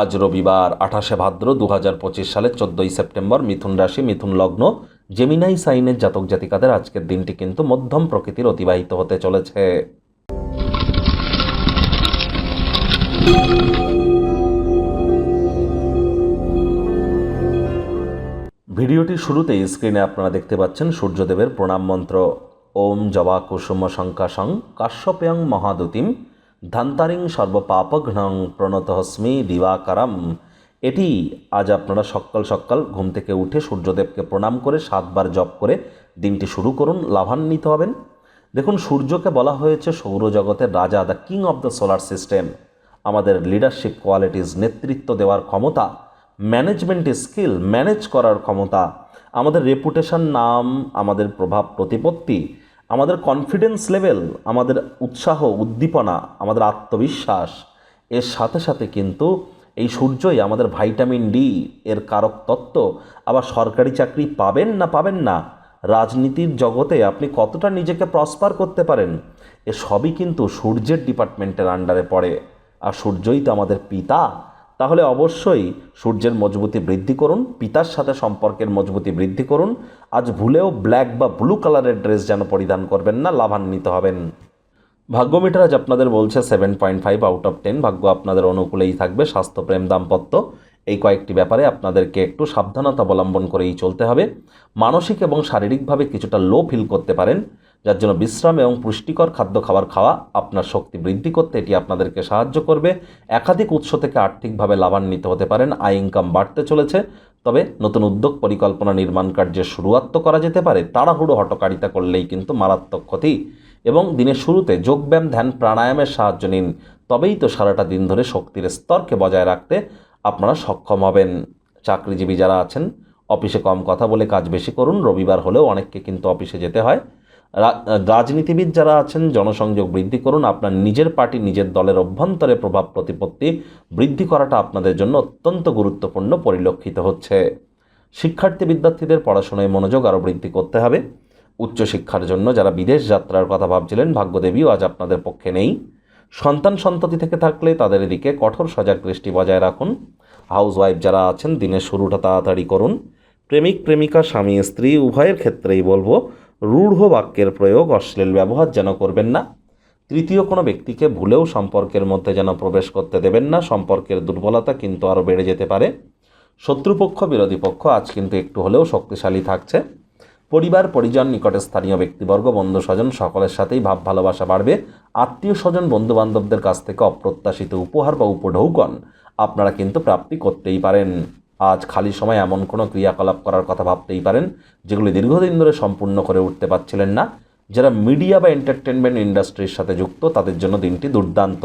আজ রবিবার, আঠাশে ভাদ্র দু হাজার পঁচিশ সালের চোদ্দোই সেপ্টেম্বর, মিথুন রাশি, মিথুন লগ্ন জেমিনাই সাইনের জাতক জাতিকাদের আজকের দিনটি কিন্তু মধ্যম প্রকৃতির অতিবাহিত হতে চলেছে। ভিডিওটির শুরুতেই স্ক্রিনে আপনারা দেখতে পাচ্ছেন সূর্যদেবের প্রণাম মন্ত্র। ওম জবা কুসুম শঙ্কাশং কাশ্যপয়ং মহাদুতিম ধান্তারিং সর্বপাপঘ্নং প্রণতহস্মি দিবাকারম। এটি আজ আপনারা সকাল সকাল ঘুম থেকে উঠে সূর্যদেবকে প্রণাম করে সাতবার জপ করে দিনটি শুরু করুন, লাভান্বিত হবেন। দেখুন, সূর্যকে বলা হয়েছে সৌরজগতের রাজা the king of the solar system আমাদের লিডারশিপ কোয়ালিটিস নেতৃত্ব দেওয়ার ক্ষমতা ম্যানেজমেন্ট স্কিল ম্যানেজ করার ক্ষমতা, আমাদের রেপুটেশন নাম, আমাদের প্রভাব, প্রতিপত্তি আমাদের কনফিডেন্স লেভেল আমাদের উৎসাহ, উদ্দীপনা, আমাদের আত্মবিশ্বাস, এর সাথে সাথে কিন্তু এই সূর্যই আমাদের ভাইটামিন ডি এর কারক তত্ত্ব। আবার সরকারি চাকরি পাবেন না পাবেন না, রাজনীতির জগতে আপনি কতটা নিজেকে প্রসপার করতে পারেন, এ সবই কিন্তু সূর্যের ডিপার্টমেন্টের আন্ডারে পড়ে। আর সূর্যই তো আমাদের পিতা তাহলে অবশ্যই সূর্যের মজবুতি বৃদ্ধি করুন, পিতার সাথে সম্পর্কের মজবুতি বৃদ্ধি করুন। আজ ভুলেও ব্ল্যাক বা ব্লু কালারের ড্রেস যেন পরিধান করবেন না, লাভান্বিত হবেন। ভাগ্যমিটার আজ আপনাদের বলছে seven point five out of ten. ভাগ্য আপনাদের অনুকূলেই থাকবে স্বাস্থ্যপ্রেম দাম্পত্য। এই কয়েকটি ব্যাপারে আপনাদেরকে একটু সাবধানতা অবলম্বন করেই চলতে হবে। মানসিক এবং শারীরিকভাবে কিছুটা লো ফিল করতে পারেন। যার জন্য বিশ্রাম এবং পুষ্টিকর খাদ্য খাবার খাওয়া আপনার শক্তি বৃদ্ধি করতে এটি আপনাদেরকে সাহায্য করবে। একাধিক উৎস থেকে আর্থিকভাবে লাভান্বিত হতে পারেন। আয় ইনকাম বাড়তে চলেছে। তবে নতুন উদ্যোগ পরিকল্পনা নির্মাণ কার্যের শুরুয়াত তো করা যেতে পারে। তাড়াহুড়ো হটকারিতা করলেই কিন্তু মারাত্মক ক্ষতি। এবং দিনের শুরুতে যোগব্যায়াম, ধ্যান, প্রাণায়ামের সাহায্য নিন। তবেই তো সারাটা দিন ধরে শক্তির স্তরকে বজায় রাখতে আপনারা সক্ষম হবেন। চাকরিজীবী যারা আছেন, অফিসে কম কথা বলে কাজ বেশি করুন। রবিবার হলেও অনেককে কিন্তু অফিসে যেতে হয়। রাজনীতিবিদ যারা আছেন, জনসংযোগ বৃদ্ধি করুন। আপনার নিজের পার্টি, নিজের দলের অভ্যন্তরে প্রভাব প্রতিপত্তি বৃদ্ধি করাটা আপনাদের জন্য অত্যন্ত গুরুত্বপূর্ণ, পরিলক্ষিত হচ্ছে। শিক্ষার্থী বিদ্যার্থীদের পড়াশোনায় মনোযোগ আরও বৃদ্ধি করতে হবে। উচ্চশিক্ষার জন্য যারা বিদেশ যাত্রার কথা ভাবছিলেন, ভাগ্যদেবীও আজ আপনাদের পক্ষে নেই। সন্তান সন্ততি থেকে থাকলে তাদের এদিকে কঠোর সজাগ দৃষ্টি বজায় রাখুন। হাউসওয়াইফ যারা আছেন, দিনের শুরুটা তাড়াতাড়ি করুন। প্রেমিক, প্রেমিকা, স্বামী, স্ত্রী, উভয়ের ক্ষেত্রেই বলব রূঢ় বাক্যের প্রয়োগ অশ্লীল ব্যবহার যেন করবেন না। তৃতীয়, কোনো ব্যক্তিকে ভুলেও সম্পর্কের মধ্যে যেন প্রবেশ করতে দেবেন না। সম্পর্কের দুর্বলতা কিন্তু আরও বেড়ে যেতে পারে। শত্রুপক্ষ, বিরোধী পক্ষ আজ কিন্তু একটু হলেও শক্তিশালী থাকছে। পরিবার, পরিজন, নিকটে স্থানীয় ব্যক্তিবর্গ, বন্ধু স্বজন সকলের সাথেই ভাব ভালোবাসা বাড়বে। আত্মীয় স্বজন বন্ধু বান্ধবদের কাছ থেকে অপ্রত্যাশিত উপহার বা উপঢৌকন আপনারা কিন্তু প্রাপ্তি করতেই পারেন। আজ খালি সময় এমন কোনো ক্রিয়াকলাপ করার কথা ভাবতেই পারেন, যেগুলি দীর্ঘদিন ধরে সম্পূর্ণ করে উঠতে পারছিলেন না। যারা মিডিয়া বা এন্টারটেনমেন্ট ইন্ডাস্ট্রির সাথে যুক্ত, তাদের জন্য দিনটি দুর্দান্ত।